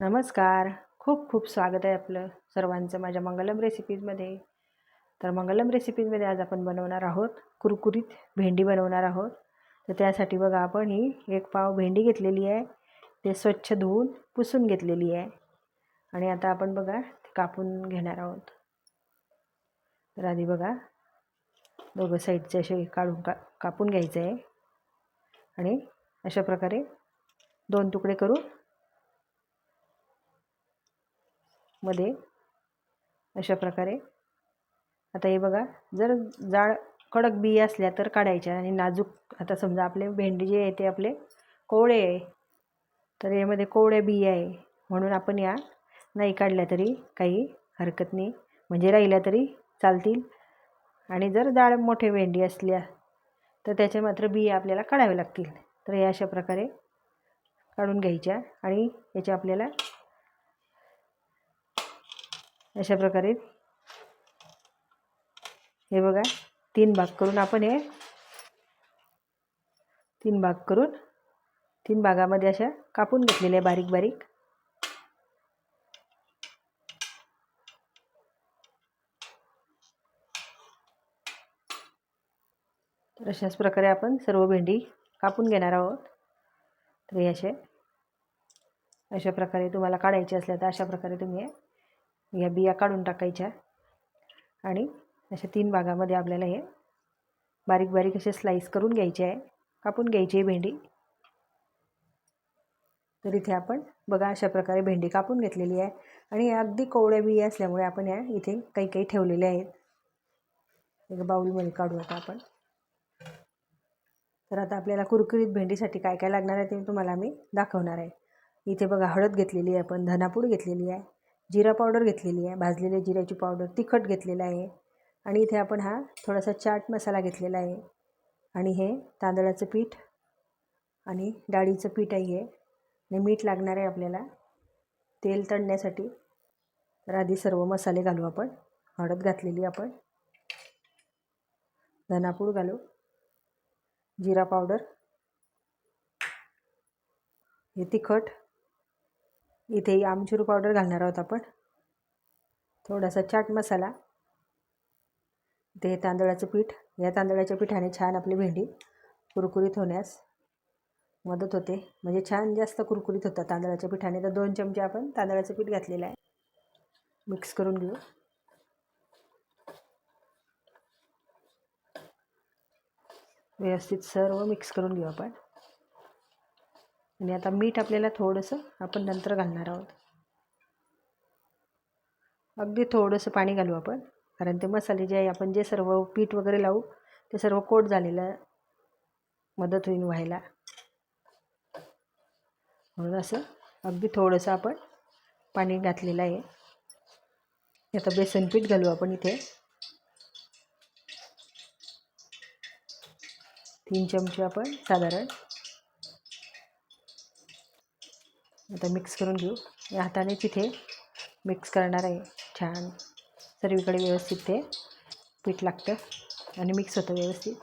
नमस्कार. खूप खूप स्वागत आहे आपलं सर्वांचं माझ्या मंगलम रेसिपीजमध्ये तर मंगलम रेसिपीजमध्ये आज आपण बनवणार आहोत कुरकुरीत भेंडी बनवणार आहोत. तर त्यासाठी बघा आपण ही एक पाव भेंडी घेतलेली आहे. ते स्वच्छ धुवून पुसून घेतलेली आहे. आणि आता आपण बघा ते कापून घेणार आहोत. तर आधी बघा दोघं साईडचे असे काढून का कापून घ्यायचं आहे. आणि अशा प्रकारे दोन तुकडे करून मध्ये. अशा प्रकारे. आता हे बघा जर जाड कडक बिया असल्या तर काढायच्या आणि नाजूक आता समजा आपले भेंडी जे आहे ते आपले कोवळे आहे. तर यामध्ये कोवळ्या बिया आहे. म्हणून आपण या नाही काढल्या तरी काही हरकत नाही. म्हणजे राहिल्या तरी चालतील. आणि जर जाड मोठे भेंडी असल्या तर त्याचे मात्र बिया आपल्याला काढावे लागतील. तर या अशा प्रकारे काढून घ्यायच्या आणि याच्या आपल्याला अशा प्रकारे. हे बघा तीन भाग करून आपण हे तीन भाग करून तीन भागामध्ये अशा कापून घेतलेल्या बारीक बारीक. तर अशाच प्रकारे आपण सर्व भेंडी कापून घेणार आहोत. तर हे असे अशा प्रकारे तुम्हाला काढायचे असल्या तर अशा प्रकारे तुम्ही या बिया काढून टाकायच्या. आणि अशा तीन भागामध्ये आपल्याला हे बारीक बारीक असे स्लाईस करून घ्यायचे आहे. कापून घ्यायची आहे भेंडी. तर इथे आपण बघा अशा प्रकारे भेंडी कापून घेतलेली आहे. आणि या अगदी कोवळ्या बिया असल्यामुळे आपण या इथे काही काही ठेवलेल्या आहेत. एक बाऊलमध्ये काढू आता आपण. तर आता आपल्याला कुरकुरीत भेंडीसाठी काय काय लागणार आहे ते तुम्हाला मी दाखवणार आहे. इथे बघा हळद घेतलेली आहे आपण धनापूड घेतलेली आहे. जिरा पावडर घेतलेली आहे भाजलेल्या जिऱ्याची पावडर तिखट घेतलेलं आहे. आणि इथे आपण हा थोडासा चाट मसाला घेतलेला आहे. आणि हे तांदळाचं पीठ आणि डाळीचं पीठ आहे हे. आणि मीठ लागणार आहे आपल्याला. तेल तळण्यासाठी तर आधी सर्व मसाले घालू आपण. हळद घातलेली आपण. धनापूड घालू. जिरा पावडर. हे तिखट. इथे आमचूर पावडर घालणार आहोत आपण. थोडासा चाट मसाला. ते तांदळाचं पीठ. या तांदळाच्या पिठाने छान आपली भेंडी कुरकुरीत होण्यास मदत होते. म्हणजे छान जास्त कुरकुरीत होतं तांदळाच्या पिठाने. तर दोन चमचे आपण तांदळाचं पीठ घातलेलं आहे. मिक्स करून घेऊ. व्यवस्थित सर्व मिक्स करून घेऊ आपण. आणि आता मीठ आपल्याला थोडंसं आपण नंतर घालणार आहोत. अगदी थोडंसं पाणी घालू आपण. कारण ते मसाले जे आहे आपण जे सर्व पीठ वगैरे लावू ते सर्व कोट झालेलं मदत होईल व्हायला. म्हणून असं अगदी थोडंसं आपण पाणी घातलेलं आहे. आता बेसन पीठ घालू आपण इथे. तीन चमचे आपण साधारण आता मिक्स करून घेऊ. या हाताने तिथे मिक्स करणार आहे. छान. सर्वीकडे व्यवस्थित ते पीठ लागतं आणि मिक्स होतं व्यवस्थित.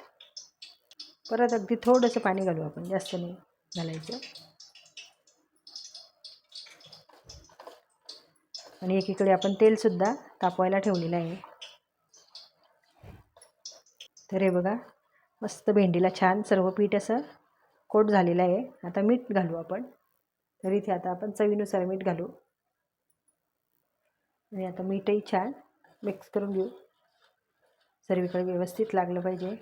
परत अगदी थोडंसं पाणी घालू आपण. जास्त नाही घालायचं. आणि एकीकडे आपण तेलसुद्धा तापवायला ठेवलेलं आहे. तर हे बघा मस्त भेंडीला छान सर्व पीठ असं कोट झालेलं आहे. आता मीठ घालू आपण. तर इथे आता आपण चवीनुसार मीठ घालू. आणि आता मीठही छान मिक्स करून घेऊ. सर्वीकडे व्यवस्थित लागलं पाहिजे.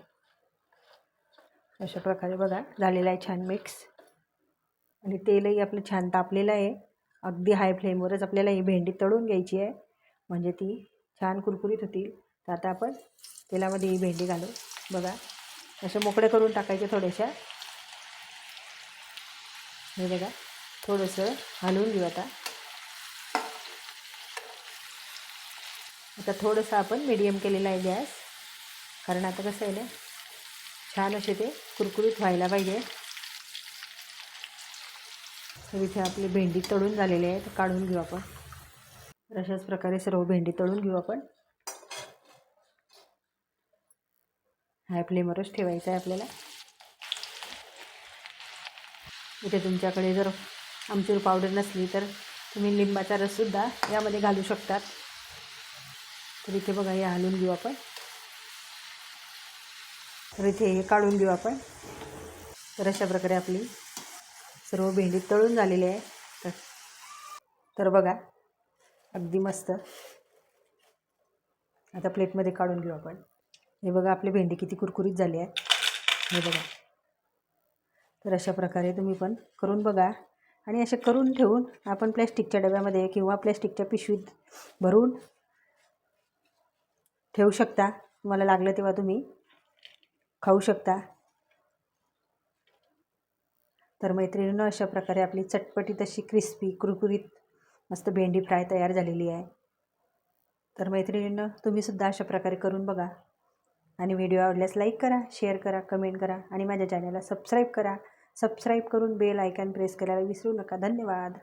अशा प्रकारे बघा झालेलं आहे छान मिक्स आणि तेलही आपलं छान तापलेलं आहे. अगदी हाय फ्लेमवरच आपल्याला ही भेंडी तळून घ्यायची आहे. म्हणजे ती छान कुरकुरीत होतील. तर आता आपण तेलामध्ये ही भेंडी घालू. बघा अशा मोकळे करून टाकायचे थोड्याशा. हे बघा. थोडंसं हलवून घेऊ आता. आता थोडंसं आपण मीडियम केलेला आहे गॅस. कारण आता कसं आहे ना छान असे ते कुरकुरीत व्हायला पाहिजे. तर इथे आपली भेंडी तळून झालेली आहे तर काढून घेऊ आपण. तर अशाच प्रकारे सर्व भेंडी तळून घेऊ आपण. हाय फ्लेमवरच ठेवायचं आहे आपल्याला. इथे तुमच्याकडे जर आमचूर पावडर नसली तर तुम्ही लिंबाचा रससुद्धा यामध्ये घालू शकतात. तर इथे बघा हे हलवून घेऊ आपण. तर इथे हे काढून घेऊ आपण. तर अशा प्रकारे आपली सर्व भेंडी तळून झालेली आहे. तर तर बघा अगदी मस्त. आता प्लेटमध्ये काढून घेऊ आपण. हे बघा आपली भेंडी किती कुरकुरीत झाली आहे. हे बघा. तर अशा प्रकारे तुम्ही पण करून बघा. आणि असे करून ठेवून आपण प्लॅस्टिकच्या डब्यामध्ये किंवा प्लॅस्टिकच्या पिशवीत भरून ठेवू शकता. तुम्हाला लागलं तेव्हा तुम्ही खाऊ शकता. तर मैत्रिणीनं अशा प्रकारे आपली चटपटीत अशी क्रिस्पी कुरकुरीत मस्त भेंडी फ्राय तयार झालेली आहे. तर मैत्रिणींना तुम्हीसुद्धा अशा प्रकारे करून बघा. आणि व्हिडिओ आवडल्यास लाईक करा शेअर करा कमेंट करा आणि माझ्या चॅनलला सबस्क्राईब करा. सबस्क्राईब करून बेल आयकॉन प्रेस करायला विसरू नका. धन्यवाद.